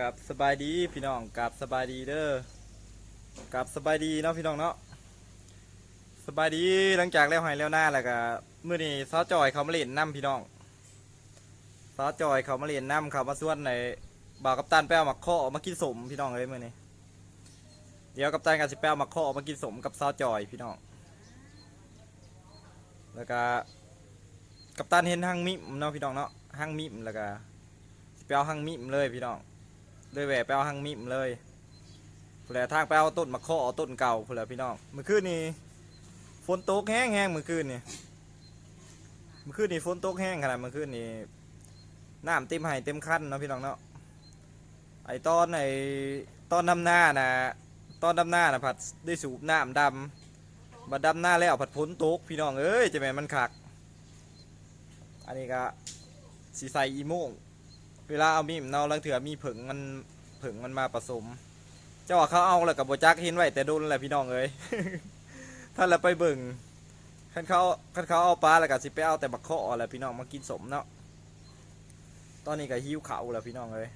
กับสบายดีพี่น้องกับสบายดีเด้อกับสบายดีเนาะพี่น้องเนาะสบายดีหลังจากแล้วหายแล้วหน้าแล้วก็มื้อนี้ซอจอยเขามาเล่นน้ำพี่น้องซอจอยเขามาเล่นน้ำเขามาส่วนในบ่าวกัปตันไปเอามาข้อมากินสมพี่น้องเลยเมื้อนี้เดี๋ยวกัปตันกับสิไปเอามาข้อมากินสมกับซอจอยพี่น้องแล้วก็กัปตันเห็นห้างมิมเนาะพี่น้องเนาะห้างมิมแล้วก็สิไปเอาห้างมิมเลยพี่น้อง เลยแหวะไปเอาหังมิมเลยผู้แลทางไปเอาต้นมะข้อเอาต้นเก่าผู้แลพี่น้องเมื่อคืนนี้ฝนตกแห้งแห้งเมื่อคืนนี่เมื่อคืนนี้ฝนตกแห้งขนาดเมื่อคืนนี้น้ำเต็มไห้เต็มคันเนาะพี่น้องเนาะไอตอนไอตอนดำหน้านะตอนดำหน้านะผัดได้สูบน้ำดำบัดดำหน้าแล้วผัดฝนตกพี่น้องเอ้ยจะแม่นมันคัก อันนี้ก็สีใสอีโม่ง เวลาเอามีมเนาลังเถื่อมีผึ่งมันผึ่งมันมาผสม เจ้าว่าเขาเอาแล้วกับโบจักเห็นไว้แต่โดนแหละพี่น้องเอ้ยท่านละไปเบิ่งคันเขาคันเขาเอาปลาแล้วก็สิไปเอาแต่บักข้อแหละพี่น้องมากินสมเนาะตอนนี้ก็หิวเขาวแล้วพี่น้องเอ้ย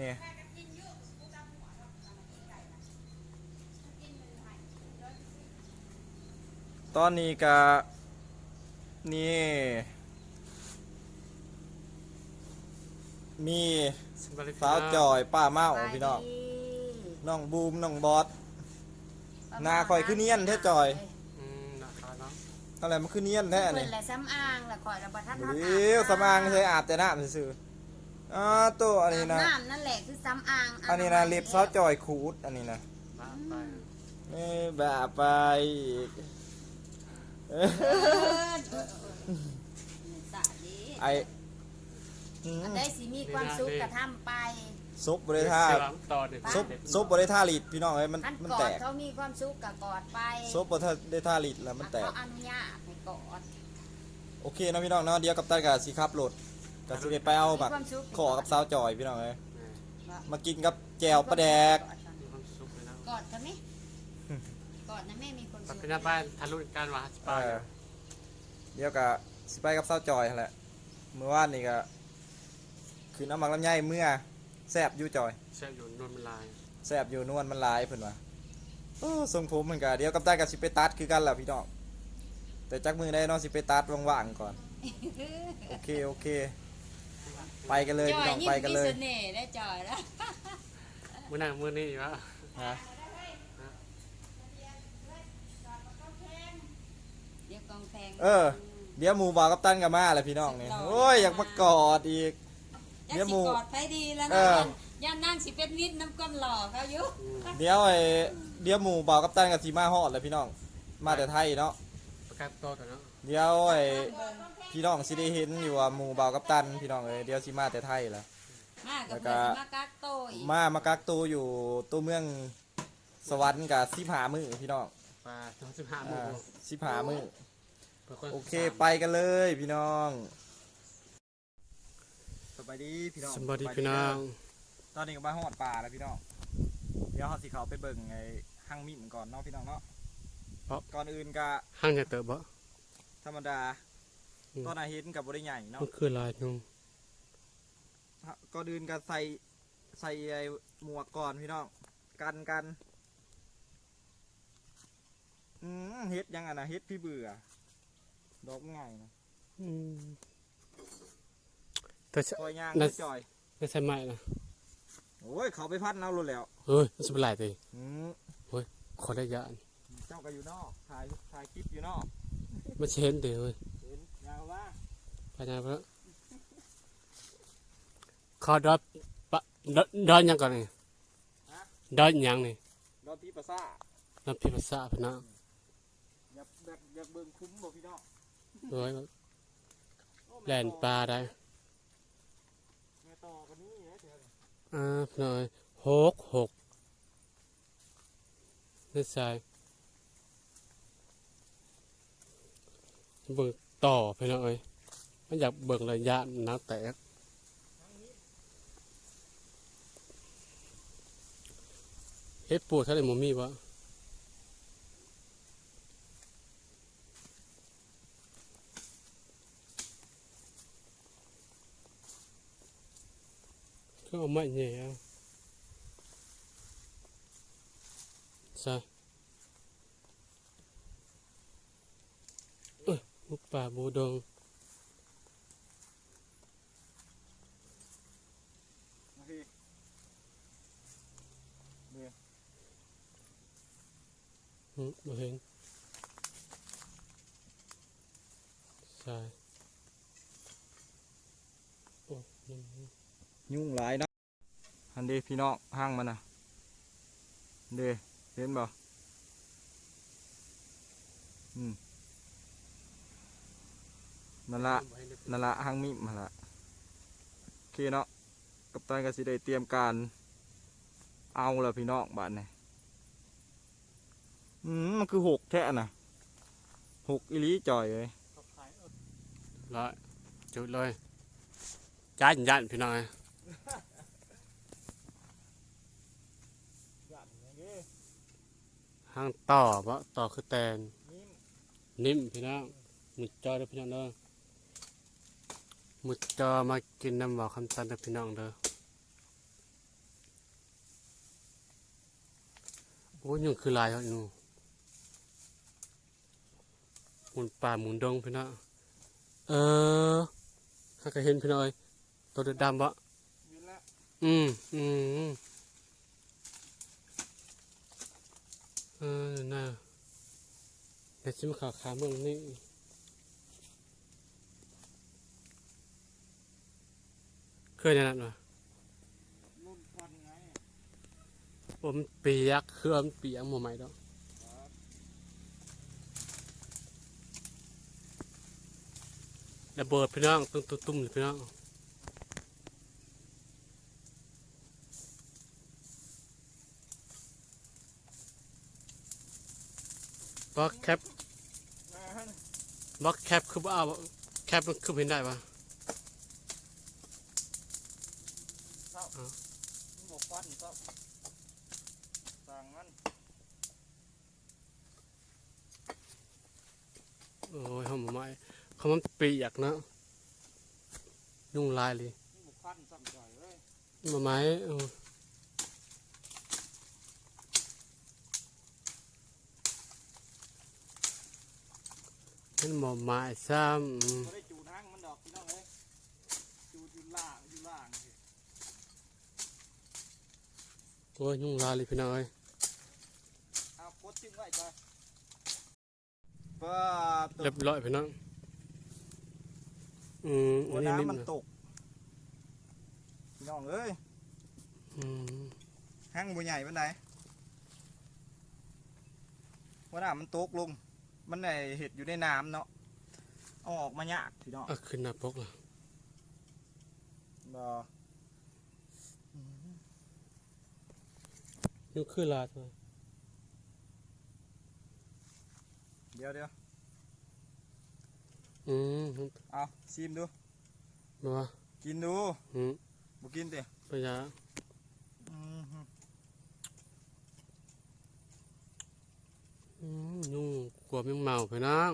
นี่ยตอนนี้ก็นี่ มีสาวจอยป้าเมาพี่น้องน้องบูมน้องบอส หน้าข่อยคือเนียนแท้จอย อืมนะครับเนาะอะไรมันคือเนียนแท้เพิ่นี่นแหละซ้ำอ้างแหละข่อยระบทัดเดี๋ยวสมางใช้อาบแต่น้ำซื่อๆอ่าตัวอันนี้นะ น้ำนั่นแหละคือซ้ำอ้างอันนี้นะเล็บสาวจอยขูดอันนี้นะบ้าไปนี่แบบไปอีกเอ้ยเออสาดีไอ อืมอันได้สิมีความสุขกระทำไปซุปบริท่าเสือต่อเด็กซุปซุปบริท่าลิดพี่น้องเอ้ยมันคันมันกอแตดกเขามีความสุขกับกอดไปซุปบริท่าลิดแล้วมันแตก เขาอนุญาตให้กอด โอเคเนาะพี่น้องเนาะเดี๋ยวกับตันกับสีครับโหลดกับสีไปเอาบักมีความสุข ขอกับสาวจอยพี่น้องเอ้ยแม่มากินกับแจวปลาแดกมีความสุขเลยนะกอดกันไหมกอดนะแม่มีความปัสุกขเป็นหน้าบ้านทะลุการวาสเอปาอเดี๋ยวกับสิไปกับสาวจอยหั่นแหละเมื่อวานนี่ก็ คือน้ำมันลำไยเมื่อแซบอยู่จอยเชื่ออยู่นวลมันลายแซบอยู่นวลมันหลายเพิ่นว่าโอ้ทรงผมเหมือนกันเดี๋ยวกับตันกับสิไปตัดคือกันแหละพี่น้องแต่จักมือได้เน้องสิไปตัดว่างๆก่อนโอเคโอเค ไปกันเลยจพี่อยน้องยิ่งไปกันมีเลยเสน่ห์ได้จอยแล้วมื่อนั่งมื่อนี้วะฮะเดี๋ยวกองแพงเออ เดี๋ยวหมูบอกกับตันกับมาแหละพี่น้องนี่โอ้ยอยากมากอดอีก เดี๋ยวหมู่ กอดไปดีแล้วเอนะอ ย่านั่งสิเป็นนิดน้ำก้นหล่อเขาอยู่เดี๋ยวไอ้เดี๋ยวหมูบอกกับตันกับสีมาฮอดเลยพี่น้อง มาแต่ไทยเนาะ ประกาศโตต่อเนาะเดี๋ยวไอ้พี่น้องสิได้เห็นอยู่ว่าหมูบอกกับตันพี่น้องเอ้ยเดี๋ยวสิมาแต่ไทยแหละมากับแล้วก็เพื่อนมากักโตอีกมามากักตัวอยู่ตัวเมืองสวรรค์กับสิบหามือพี่น้องปลาสองสิบห้าโมอ่างสิบหามือโอเคไปไปกันเลยพี่น้องส บายดีพี่น้องสวัสดีพี่น้องตอนนี้ก็มาฮอดป่าแล้วพี่น้องเดี๋ยวเขาสิเขาไปเบิ่งไอ้ห้างมิมก่อนเนาะพี่น้องเนาะก่อนอื่นก็ห้างจะเติบบ่ธรรมดาอืมตอนอาเห็นกับบริใหญ่เนาะมันคือลายนุ่งก่อนอื่นก็ใส่ใส่ไอ้หมวกก่อนพี่น้องกันกันอืมเฮ็ดยังอะนะเฮ็ดพี่เบื่อดอกง่ายนะ อืมแต่คอยย่างนั่นจอยไม่ใช่ไหมนะโอ้ยเขาไปพัดเอาลุแล้วเฮ้ยมันจะเป็นลายตัวอืมขอได้ยานเจ้าก็อยู่นอกถ่ายถ่ายคลิปอยู่นอกไม่ใช่เห็นเดี๋ยวเว้ยเห็นยาวว่าไปไหนไปแล้วขอดอดปะดอดดอดยังก่อนนี่ดอดยังนี่ดอนพี่ประสาน้ำพิภาษาพี่น้องอยากแบบอยากเบิ่งคุ้มบ่พี่น้องเฮ้ยโอ้แล่นปลาได้ แม่ต่อกันนี่นะเดี๋ยว อ่าพี่น้อยหกหกนี่ใช่เบิกต่อพี่น้องเอ้ยมันอยากเบิกระยะนะแตกเฮ็ดปวดเท่าไหร่มมีวะ คือเอาไม้เนี่ยเอาซะเอ้ยมุกป่าบูดงมาพี่เดี๋ยวอืมบ่เห็นใช่โอ้นี่ยุ่งหลายเนาะอันเดพี่น้องห้างมันนะเดเห็นบ่อืมนั่นละนั่นละห้างมิมหั่นละโอเคเนาะกับตันก็สิได้เตรียมการเอาแล้วพี่น้องบ้านนี่อืมมันคือหกแท้นะหกอีหลีจ่อยเลยร้อยจุดเลยจ้านยันพี่น้อย ห้างต่อบ่ต่อคือแตนนิ่มพี่น้องมุดจอเด้อพี่น้องเด้อมุดจอมากินน้ำบ่อคำตันเด้อพี่น้องเด้อโอ้ยยังคือลายเขาอยู่หมุนป่าหมุนดงพี่น้องเออข้าก็เห็นพี่น้อยตัวดำๆบ่อืมอืมอืม เออน่าเดี๋ยวชิมขาขาเมืองนี่เคยได้นั่นวะผมเปียกเครื่องเปียกหมดไหมดอกระเบิดพี่น้องตุ้มตุ้มพี่น้อง บล็อกแคปบล็อกแคปคือว่าเอาแคปมันคือเป็นได้ปะบอกฟันก็สั่งมันโอ้ยหอมไม้เขามันเปียกเนาะยุ่งลายเลยบอกฟันสั่งจ่อยเลยมาไม้ เอาเป็นหมอไม้ซ้ำอืมก็ได้จูนห้างมันดอกพี่น้องเอ้ยจูดอยู่ล่างอยู่ล่างสิโอ้ยยุ่งลายเลยพี่น้อยเอาโคตรจิ้มไว้จ้อยป้าตเรียกบร้อยพี่น้องอืมหัอัวนนี้นิ่มน้ำมันนะตกพี่น้องเอ้ยอืมห้างบัวใหญ่เป็นไดหัวน้ำมันตกลง มันในเห็ดอยู่ในน้ำเนาะเอาออกมายากพี่น้องอะขึ้นหน้าปกละบ่ยุ่งคือลายตัวเดี๋ยวเดี๋ยวอืมเอาชิมดูนัวกินดูอืมบ่กินติปยาอืมฮึ อืม ยุ่งกลัวแมงเมาพี่น้อง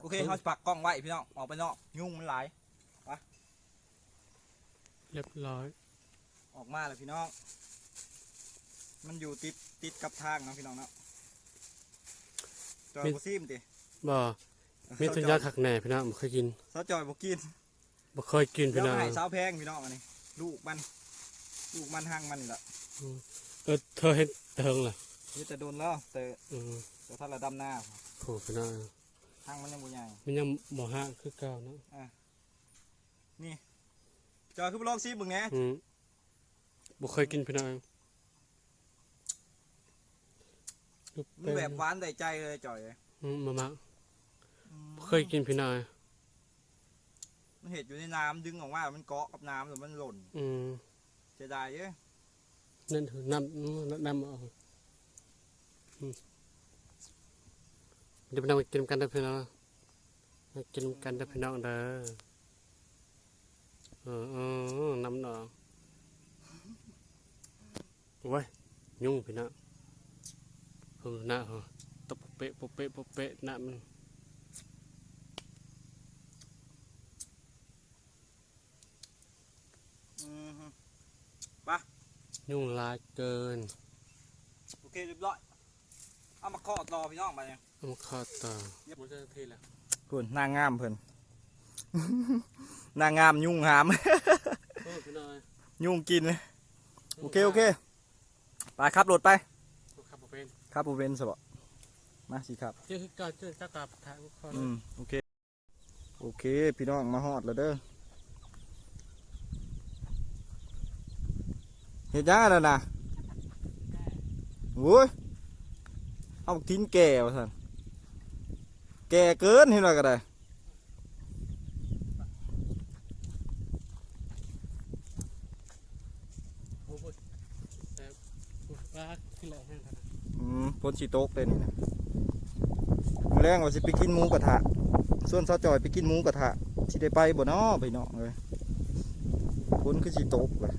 โอเคเขาสิปักกล้องไว้พี่น้องออกไปนอกยุ่งมันหลายเรียบร้อย ออกมาแล้วพี่น้อง มันอยู่ติดติดกับทางเนาะพี่น้องเนาะจอยบ่ซิมติบ่มีตัวยาขักแหน่พี่น้องบ่เคยกินสาวจอยบ่กินบ่เคยกินเดี๋พี่ยวน้องให้สาวแพงพี่น้องอันนี้ลูกมัน ลูกมันห่างมันนี่แหละเออเธอเห็นเติงล่ะนี่แต่โดนแล้วแต่อืมแต่ถ้าระดำหน้าโหพี่น้องห่างมันยังบ่ใหญ่มันยังบ่ฮะคือเก่าเนาะจอยคือบ่ลองซิมมึงแหน่อืมบ่เคยกินพี่น้องลูกมันเป็นแบบหวานได้ใจเลยจอยเอ้ยอืมมามาอืมบ่เคยกินพี่น้องมันเห็ดอยู่ในน้ำดึงออกมา มันเกาะกับน้ำหรือมันหล่น อืมเสียดายเอ้ยนั่นคือน้ำน้ำเอาเดี๋ยวไปนั่งกินกันเด้อพี่น้องมากินกันเด้อพี่น้องเด้อเออน้ำหนองโอ้ยยุ่งพี่น้องเออหน้าเหรอตบเปะปะเปะปะเปะหน้ามัน ยุ่งหลายเกิน โอเคเรียบร้อย เอามาเคาะต่อพี่น้องไปเนี่ยเอามาเข้าต่อมันจะทีละเพิ่นนางงามเพิ่นนางงามยุ่งหาม โอ้พี่น้อยยุ่งกินโอเคโอเคไปครับรถไปครับผมเป็นครับผมเป็นสบมาสิครับ เจ้าคือการเจ้าเจ้ากับทางข้ออืมโอเค โอเค พี่น้องมาฮอดแล้วเด้อ เห็นยังไงนะโอ้ยเอาทิ้นแก่วะท่นแก่เกินเห็นว่าก็ได้โอ้โหแต่ว่าขึ้นแหละแห้งขนาดอืมพ้นสีโต๊กเลยนี่นะมื้อแรงว่าสิไปกินหมูกระทะ ส่วนซาจอยไปกินหมูกระทะสิได้ไปบ่น้อไปเนาะเลยพ้นคือสีโต๊กเลย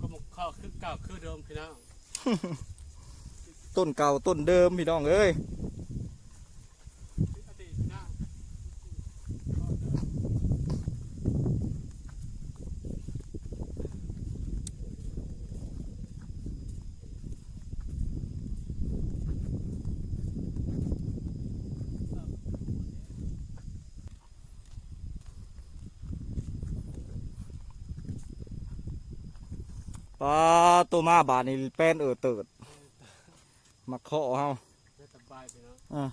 ก็มัน เก่าคือเดิมพี่น้อง ต้นเก่าต้นเดิมพี่น้องเอ้ย ปลาตัวมาบาดนี่แป้นเออเติดมาเคาะเฮาไม่สบายพี่น้องอ่า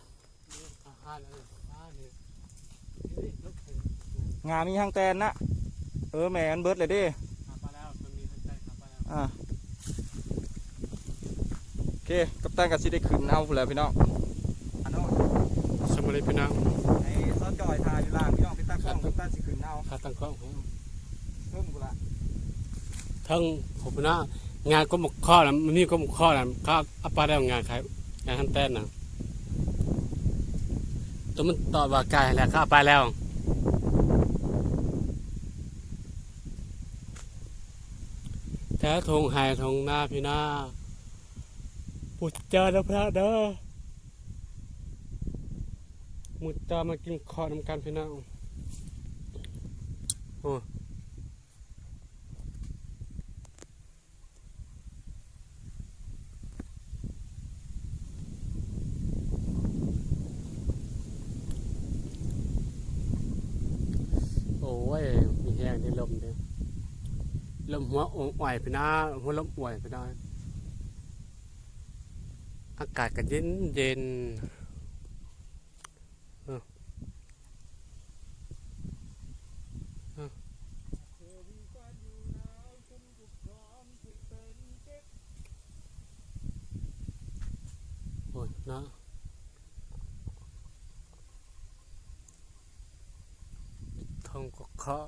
นี่อาหารอะไรบ้านนี่นี่ลุกถึงงามีห้างแตนนะเออแม่นเบิดเลยเดิหาปลาแล้วมันมีทั้งใจหาปลาแล้วอ่าโอเคกัปตันกับสิได้ขึ้นเอาพู้นแหล้วพี่น้องอันน้องสมัยพี่น้องไอ้ซอสจอยทาอยู่ล่างพี่น้องพี่ตั้งกล้องกัปตันสิขึ้นเอาขาตั้งกล้องของเพิ่มกูละ ทั้งผมนะงานก็มกข้อนะมันมีก็มกข้อนะเขาเอาปลาได้งานใครงานขั้นเต้นนะตัวมันต่อว่ากายแล้วเขาเอาไปแล้วแท้ทงหายทงหน้าพี่หน้าปุจเจอแล้วพระเด้อมุดตามากินข้อน้ำกันพี่น้องโอ้ อ้ยมีแห้งในลมเด้อลมหัวอ่อยพี่น้าหัวลมอ่อยพี่น้อากาศก็เย็นเย็นเออเออโอ้ยนะทองก็เคาะ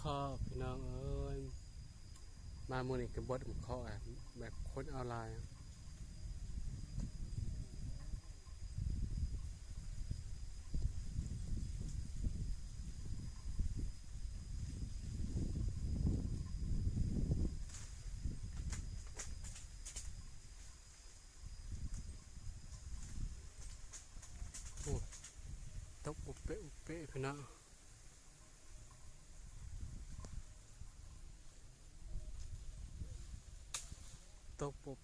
ข้อพี่น้องเอ้ย มาโมอนี่กับบดมันข้ออะแบบคนออนไลน์โอ้ตกอุเปะอุเปะพี่น้อง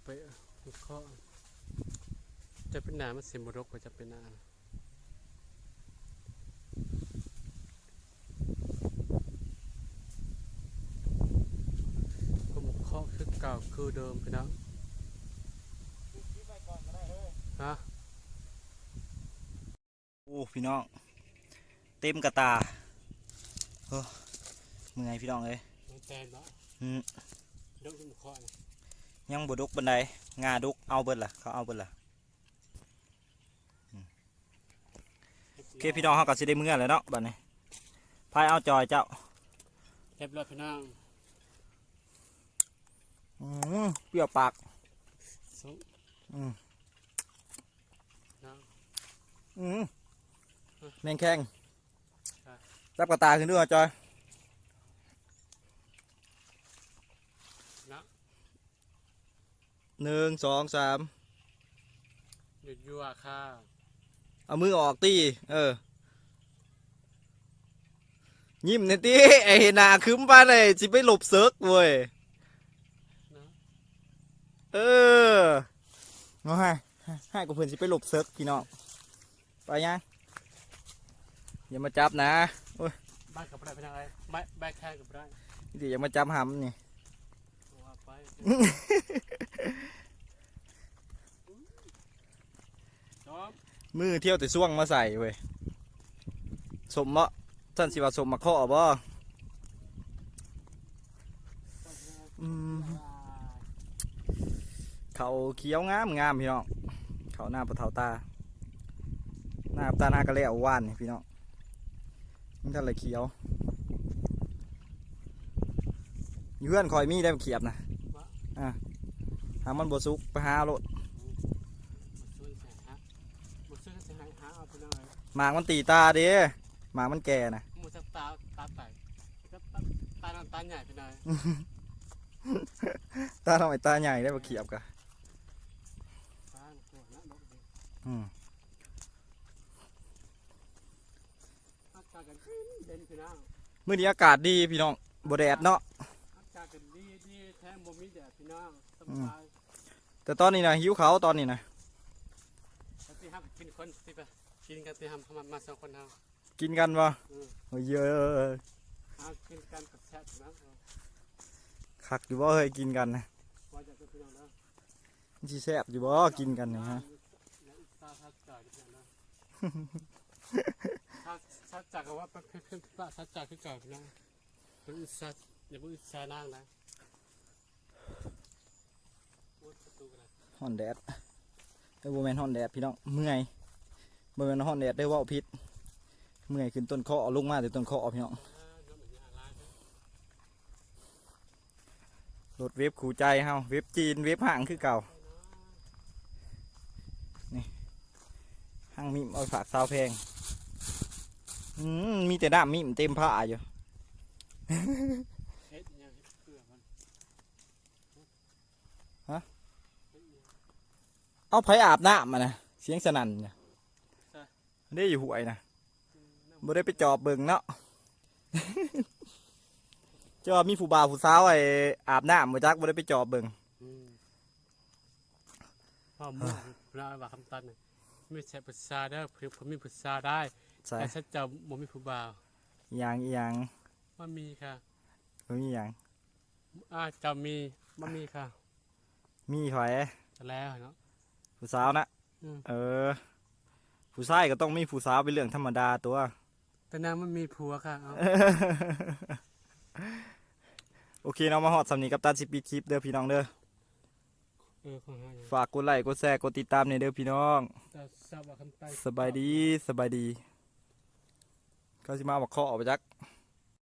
ตกโปะเปะมันเคาะจะเป็นหนามันเสียมรกกว่าจะเป็นหนานะก็มันเคาะคือเก่าคือเดิมพี่น้องฮะโอ้พี่น้องเต็มกระตาโอ้เมื่อยพี่น้องเอ้ยมันแตนบ่อืมเดิมมันเคาะนะ ยังบดุกบันไดงาดุกเอาเบิดล่ะเขาเอาเบิดล่ะโอเคพี่น้องเขาก็สิได้เมื่อแล้เนาะบัดนี้พายเอาจอยเจ้าเรียบร้อยพี่น้องเปรี้ยวปากสุอืมน้องอืมแมงแข้งรับกระตาขึ้นด้วยจอย หนึ่งสองสามหยุดยั่วค่ะ เอามือออกตีเออ ยิ้มเนี่อยตีไอ้หนาคึ้มไปเลยจิไปหลบเซิร์กเว้ยเนาะเออเอาให้ให้กูเพื่อนสิไปหลบเซิร์กพี่น้องไปยังอย่ามาจับนะบ้านกับไรเป็นยังไงบ้านบ้านแค่กับไรเดี๋ยวอย่ามาจับหำนี่ว่าไปจอ มือเที่ยวแต่ช่วงมาใส่เว้ยสมมะท่านสิว่าสมมาข้อบ่เขาเขียวงามงามพี่น้องเขาหน้าปะเทาตา หน้าตาหน้ากระเลี้ยวว่านนี่พี่น้องมันท่านเลยเขียวอยู่เพื่อนคอยมีได้มาเขียบน่ะ หามันบสุกไปหาโลดมาซื้อใส่ฮะมาซื้อใส่หาเอาเป็นยังไงหมากมันตีตาเด้หมากมันแก่นะมันจะตาตาแตกก็ตาตาตาใหญ่เป็นยังไงตาทำไมตาใหญ่ได้มาเขียบกะตาตัวนะนกดีอืมอากาศกันเด่นพี่น้องมื้อนี้อากาศดีพี่น้องบ่แดดเนาะอากาศกันดีดีแท้บ่มีแดดพี่น้องสบาย แต่ตอนนี้นะหิวเขาวตอนนี้นะแล้วที่ห้ามกินคนที่ไปกินกันที่ห้ามมามาสองคนเฮากินกันบ่อืมโอ้ยเยอะหากินกันกับแซ่บนะคักอยู่บ่เคยกินกันนะว่าจะเป็นพี่น้องนะมันสิแซ่บอยู่บ่กินกันนี่ฮะแล้วอีกตาทักจ่ายพี่น้องนะถ้าทักจ่ายก็ว่าเป็นเพื่อนป้าทักจ่ายคือเก่าพี่น้องเป็นอุตสาห์อย่าเพิ่งอุตสาห์นั่งนะโอ้ยประตูกันนะ ฮอนแดดเอ้บแมนฮอนแดดพี่น้องเมื่อยบแมนฮอนแดดได้ว้าผิดเมื่อยขึ้นต้นคอเอลงมาแต่ต้นคอพี่น้องอ่น้ำมันยาลายนะรถเว็บขู่ใจเฮาเว็บจีนเว็บห่างคือเก่านี่ห่างมิมเอาฝากสาวแพงอืมมีแต่น้ำมิมเต็มผ้าอยู่ เฮ็ดยังเฮ็ดเกลือมัน ฮะ เฮ็ดยัง เอาไผอาบน้ำมานะเสียงสนั่นเนี่ยได้อยู่หวยนะอืมน้บ่ได้ไปจอบเบิ่งเนาะเจ้าว่ามีผู้บ่าวผู้สาวไอ้อาบน้ำบ่จักบ่ได้ไปจอบเบิ่งำอืมพ่อหมุ่งเราว่าคำตันน่ะไม่ใช่ภาษาได้อเพื่อผมมีภาษาได้ใส่แต่ฉันจะบ่มีผู้บ่าวอีหยังอีหยังมามีค่ะบ่มีหยังอาจะมีมามีค่ะ มีไผจะแล้วเนาะ ผู้สาวนะอืม เออ ผู้ชายก็ต้องมีผู้สาวเป็นเรื่องธรรมดาตัว แต่นางมันมีผัวค่ะเอา โอเคเนาะมาฮอดสำนี้กับตันสิปิดคลิปเด้อพี่น้องเด้อเออของเฮาอย่างฝากกดไลค์กดแชร์กดติดตามในเด้อพี่น้อง แต่ทราบว่าคำตันสบายดีสบายดี เขาสิมาบอกข้อออกไปจักอ